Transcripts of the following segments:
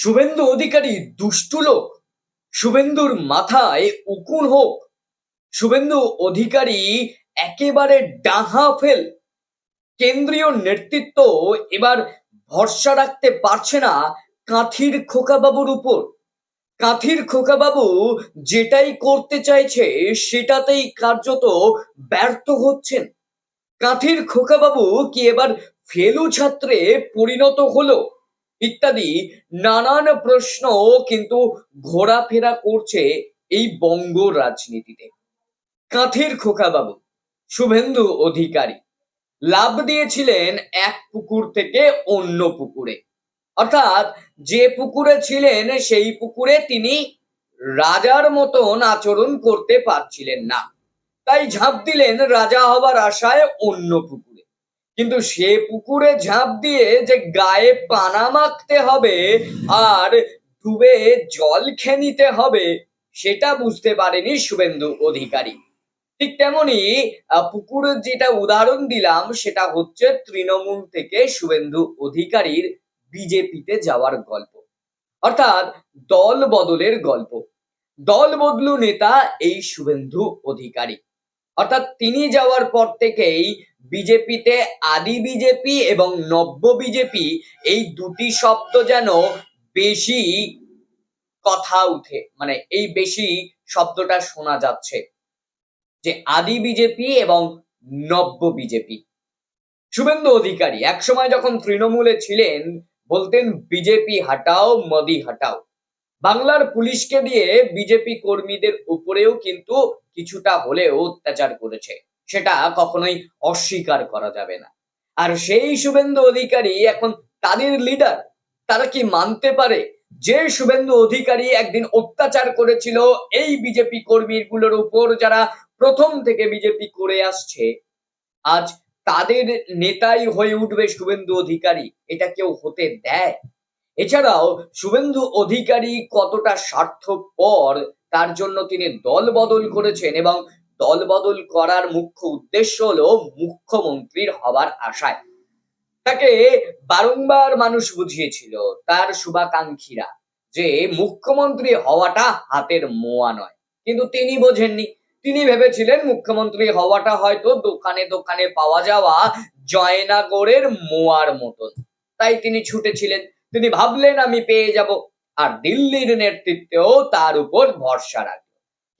শুভেন্দু অধিকারী দুষ্টু লোক। শুভেন্দুর মাথায় উকুন হোক। শুভেন্দু অধিকারী একেবারে ডাহা ফেল। কেন্দ্রীয় নেতৃত্ব এবার ভরসা রাখতে পারছে না কাঁথির খোকাবাবুর উপর। কাঁথির খোকাবাবু যেটাই করতে চাইছে সেটাতেই কার্যত ব্যর্থ হচ্ছেন। কাঁথির খোকাবাবু কি এবার ফেলু ছাত্রে পরিণত হলো? ইত্যাদি নানান প্রশ্ন কিন্তু ঘোরাফেরা করছে এই বঙ্গ রাজনীতিতে। কাঁথির খোকাবাবু, শুভেন্দু অধিকারী, লাভ দিয়েছিলেন এক পুকুর থেকে অন্য পুকুরে। অর্থাৎ যে পুকুরে ছিলেন, সেই পুকুরে তিনি রাজার মতন আচরণ করতে পারছিলেন না। তাই ঝাঁপ দিলেন রাজা হবার আশায় অন্য পুকুরে। কিন্তু সে পুকুরে ঝাঁপ দিয়ে যে গায়ে পানা মাখতে হবে আর ডুবে জল খেয়ে হবে, সেটা বুঝতে পারেনি শুভেন্দু অধিকারী। ঠিক তেমনি পুকুরের যেটা উদাহরণ দিলাম, সেটা হচ্ছে তৃণমূল থেকে শুভেন্দু অধিকারীর বিজেপিতে যাওয়ার গল্প। অর্থাৎ দল বদলের গল্প। দল বদলু নেতা এই শুভেন্দু অধিকারী। অর্থাৎ তিনি যাওয়ার পর থেকেই বিজেপিতে আদি বিজেপি এবং নব্য বিজেপি, এই দুটি শব্দ যেন বেশি কথা উঠে মানে এই বেশি শব্দটা শোনা যাচ্ছে। যে আদি বিজেপি এবং নব্য বিজেপি। শুভেন্দু অধিকারী, একসময় যখন তৃণমূলে ছিলেন, বলতেন, বিজেপি হাটাও, মোদি হাটাও। বাংলার পুলিশকে দিয়ে বিজেপি কর্মীদের উপরেও কিন্তু কিছুটা হলেও অত্যাচার করেছে। সেটা কখনোই অস্বীকার করা যাবে না। আর সেই শুভেন্দু অধিকারী এখন তাদের লিডার তারা কি মানতে পারে? যে শুভেন্দু অধিকারী একদিন অত্যাচার করেছিল এই বিজেপি কর্মীগুলোর উপর যারা প্রথম থেকে বিজেপি করে আসছে, আজ তাদের নেতাই হয়ে উঠবে শুভেন্দু অধিকারী। এটা কেউ হতে দেয়? এছাড়াও শুভেন্দু অধিকারী কতটা স্বার্থপর, তার জন্য তিনি দল বদল করেছেন এবং দল বদল করার মুখ্য উদ্দেশ্য হলো মুখ্যমন্ত্রীর হবার আশায়। তাকে বারংবার মানুষ বুঝিয়েছিল তার শুভাকাঙ্ক্ষীরা যে মুখ্যমন্ত্রী হওয়াটা হাতের মোয়া নয়। কিন্তু তিনি বোঝেননি। তিনি ভেবেছিলেন মুখ্যমন্ত্রী হওয়াটা হয়তো দোকানে দোকানে পাওয়া যাওয়া জয়নাগরের মোয়ার মতন। তাই তিনি ছুটেছিলেন। তিনি ভাবলেন, আমি পেয়ে যাব। আর দিল্লির নেতৃত্বেও তার উপর ভরসা রাখল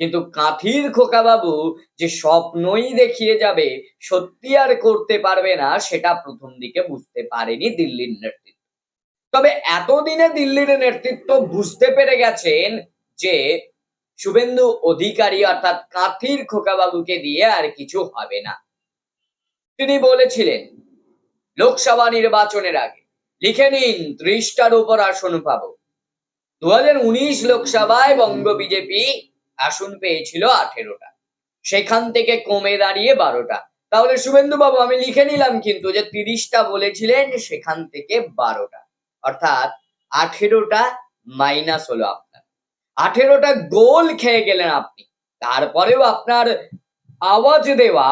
কিন্তু কাঁথির খোকাবাবু যে স্বপ্নই দেখিয়ে যাবে, সত্যি আর করতে পারবে না, সেটা প্রথম দিকে বুঝতে পারেনি দিল্লির নেতৃত্ব। তবে এতদিনে দিল্লির নেতৃত্ব বুঝতে পেরে গেছেন যে শুভেন্দু অধিকারী অর্থাৎ কাঁথির খোকাবাবুকে দিয়ে আর কিছু হবে না। তিনি বলেছিলেন, লোকসভা নির্বাচনের আগে লিখে নিন ত্রিশটার উপর আসন পাবো। দু উনিশ লোকসভায় বঙ্গ বিজেপি আসন পেয়েছিল আঠেরোটা। সেখান থেকে কমে দাঁড়িয়ে বারোটা। তাহলে শুভেন্দু বাবু আমি লিখে নিলাম কিন্তু যে তিরিশটা বলেছিলেন, সেখান থেকে বারোটা। অর্থাৎ আঠেরোটা মাইনাস হলো আপনার। আঠেরোটা গোল খেয়ে গেলেন আপনি। তারপরেও আপনার আওয়াজ দেওয়া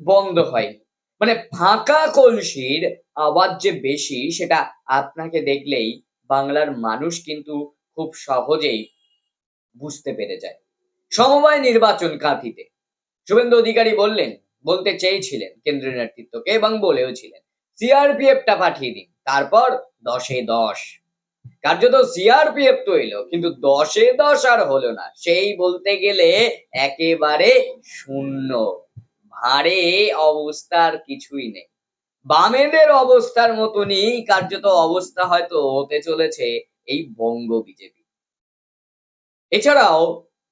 বন্ধ হয়নি। মানে ফাঁকা কলসির আওয়াজ যে বেশি, সেটা আপনাকে দেখলেই বাংলার মানুষ কিন্তু খুব সহজেই বুঝতে পেরে যায়। সমবায় নির্বাচন কাঁথিতে। শুভেন্দু অধিকারী বললেন, বলতে চেয়েছিলেন কেন্দ্রীয় নেতৃত্বকে এবং বলেও ছিলেন, সিআরপিএফটা পাঠিয়ে দিন, তারপর দশে দশ। কার্যত সিআরপিএফ তো এলো, কিন্তু দশে দশ আর হলো না। সেই বলতে গেলে একেবারে শূন্য। ভারে অবস্থার কিছুই নেই। বামেদের অবস্থার মতনই কার্যত অবস্থা হয়তো হতে চলেছে এই বঙ্গ বিজেপি। এছাড়াও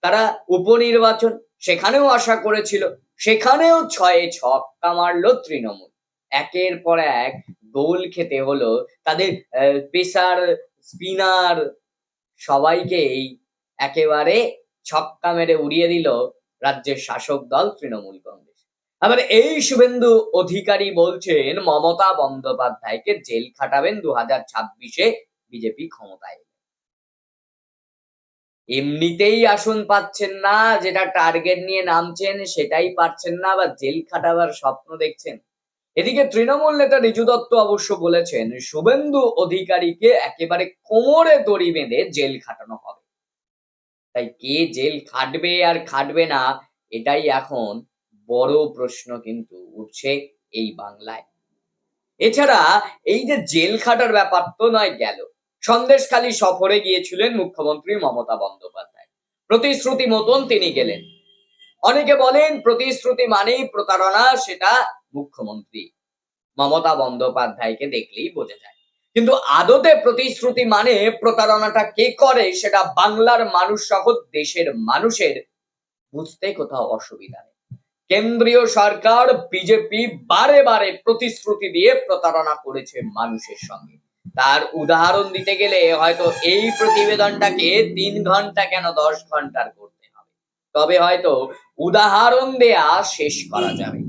তারা উপনির্বাচন সেখানেও আশা করেছিল, সেখানেও ছয়ে ছক্কা মারলো তৃণমূল একের পর এক গোল খেতে হলো তাদের পেসার, স্পিনার সবাইকেই একেবারে ছক্কা মেরে উড়িয়ে দিল রাজ্যের শাসক দল তৃণমূল কংগ্রেস আবার এই শুভেন্দু অধিকারী বলছেন, মমতা বন্দ্যোপাধ্যায়কে জেল খাটাবেন দু হাজার ছাব্বিশে বিজেপি ক্ষমতায়। এমনিতেই আসন পাচ্ছেন না, যেটা টার্গেট নিয়ে নামছেন সেটাই পাচ্ছেন না বা জেল খাটাবার স্বপ্ন দেখছেন। এদিকে তৃণমূল নেতা রিজু দত্ত অবশ্য বলেছেন, শুভেন্দু অধিকারীকে একেবারে কোমরে দড়ি বেঁধে জেল খাটানো হবে। তাই কে জেল খাটবে আর খাটবে না, এটাই এখন বড় প্রশ্ন কিন্তু উঠছে এই বাংলায়। এছাড়া এই যে জেল খাটার ব্যাপার তো নয় গেল সন্দেশখালী সফরে গিয়েছিলেন মুখ্যমন্ত্রী মমতা বন্দ্যোপাধ্যায়। প্রতিশ্রুতি মতন তিনি গেলেন। অনেকে বলেন প্রতিশ্রুতি মানেই প্রতারণা, সেটা মুখ্যমন্ত্রী মমতা বন্দ্যোপাধ্যায়কে দেখলেই বোঝা যায়। কিন্তু আদতে প্রতিশ্রুতি মানে প্রতারণাটা কে করে, সেটা বাংলার মানুষ সহ দেশের মানুষের বুঝতে কোথাও অসুবিধা নেই। কেন্দ্রীয় সরকার, বিজেপি বারে বারে প্রতিশ্রুতি দিয়ে প্রতারণা করেছে মানুষের সঙ্গে। তার উদাহরণ দিতে গেলে হয়তো এই প্রতিবেদনটাকে তিন ঘণ্টা কেন দশ ঘণ্টার করতে হবে? তবে হয়তো উদাহরণ দেয়া শেষ করা যাবে।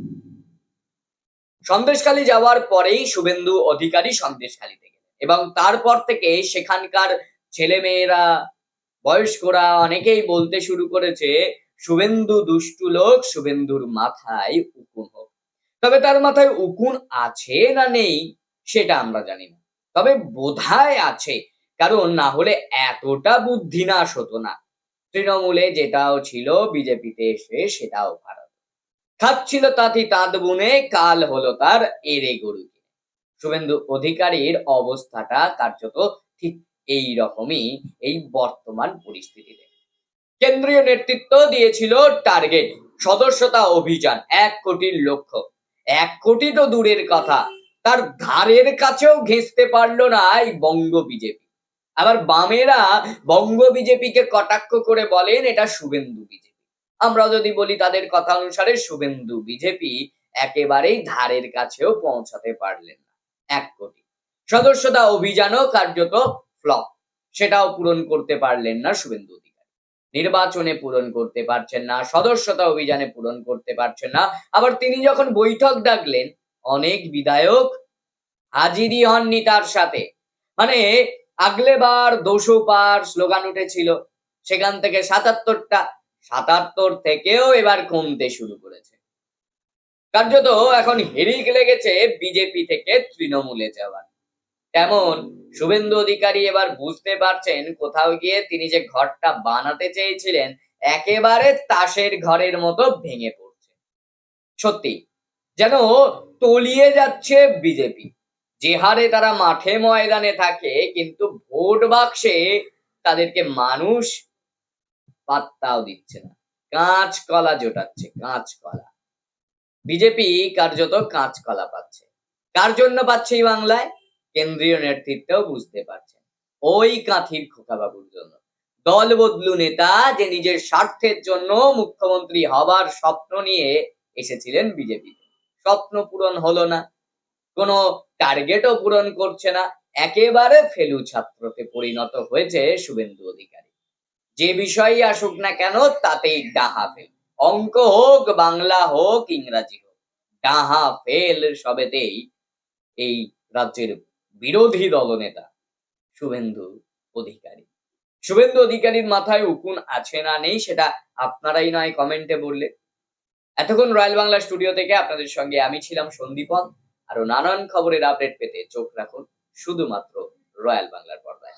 সন্দেশখালী যাওয়ার পরেই শুভেন্দু অধিকারী সন্দেশখালীতে গেলেন এবং তারপর থেকে সেখানকার ছেলেমেয়েরা, বয়স্করা অনেকেই বলতে শুরু করেছে, শুভেন্দু দুষ্টু লোক, শুভেন্দুর মাথায় উকুন হোক। তবে তার মাথায় উকুন আছে না নেই, সেটা আমরা জানি না। তবে বোধহয় আছে, কারণ না হলে এতটা বুদ্ধিনাশ হতো না। তৃণমূলে যেটাও ছিল, বিজেপিতে এসে সেটাও খারাপ খাচ্ছিল তাঁতি তাঁত বুনে, কাল হলো তার এরে গরু শুভেন্দু অধিকারীর অবস্থাটা কার্যত ঠিক এই রকমই এই বর্তমান পরিস্থিতিতে। কেন্দ্রীয় নেতৃত্ব দিয়েছিল টার্গেট, সদস্যতা অভিযান, এক কোটির লক্ষ্য। এক কোটি তো দূরের কথা। তার ধারের কাছেও ঘেঁচতে পারল না এই বঙ্গ বিজেপি। আবার বামেরা বঙ্গ বিজেপিকে কটাক্ষ করে বলেন, এটা শুভেন্দু বিজেপি। আমরা যদি বলি তাদের কথা অনুসারে শুভেন্দু বিজেপি একেবারেই ধারের কাছেও পৌঁছাতে পারলেন না। এক কোটি। সদস্যতা অভিযানও কার্যত ফ্লপ। সেটাও পূরণ করতে পারলেন না শুভেন্দু নির্বাচনে পূরণ করতে পারছেন না, সদস্যতা অভিযানে পূরণ করতে পারছেন না। আবার তিনি যখন বৈঠক ডাকলেন অনেক বিধায়ক হাজিরই হননি তার সাথে। মানে আগলেবার দোষো পার স্লোগান উঠেছিল, সেখান থেকে সাতাত্তরটা, সাতাত্তর থেকেও এবার কমতে শুরু করেছে। কার্যত এখন হিরিক লেগেছে বিজেপি থেকে তৃণমূলে যাওয়ার। তেমন শুভেন্দু অধিকারী এবার বুঝতে পারছেন কোথাও গিয়ে তিনি যে ঘরটা বানাতে চেয়েছিলেন, একেবারে তাসের ঘরের মতো ভেঙে পড়ছে। সত্যি, যেন তলিয়ে যাচ্ছে বিজেপি। যে হারে তারা মাঠে ময়দানে থাকে, কিন্তু ভোট বাক্সে তাদেরকে মানুষ পাত্তাও দিচ্ছে না। কাঁচ কলা জোটাচ্ছে কাঁচ কলা বিজেপি কার্যত কাঁচ কলা পাচ্ছে। কার জন্য পাচ্ছে এই বাংলায়? কেন্দ্রীয় নেতৃত্বেও বুঝতে পারছেন ওই কাঁথির খোকাবাবুর জন্য। দল বদলু নেতা যে নিজের স্বার্থের জন্য মুখ্যমন্ত্রী হবার স্বপ্ন নিয়ে এসেছিলেন বিজেপি। স্বপ্ন পূরণ হলো না। কোনো টার্গেটও পূরণ করছে না। একেবারে ফেলু ছাত্রতে পরিণত হয়েছে শুভেন্দু অধিকারী। যে বিষয়ই আসুক না কেন, তাতেই ডাহা ফেল। অঙ্ক হোক, বাংলা হোক, ইংরাজি হোক, ডাহা ফেল সবেতেই এই রাজ্যের বিরোধী দলনেতা শুভেন্দু অধিকারী। শুভেন্দু অধিকারীর মাথায় উকুন আছে না নেই, সেটা আপনারাই নয় কমেন্টে বললে। এতক্ষণ রয়্যাল বাংলা স্টুডিও থেকে আপনাদের সঙ্গে আমি ছিলাম সন্দীপন আরও নানান খবরের আপডেট পেতে চোখ রাখুন শুধুমাত্র রয়্যাল বাংলার পর্দায়।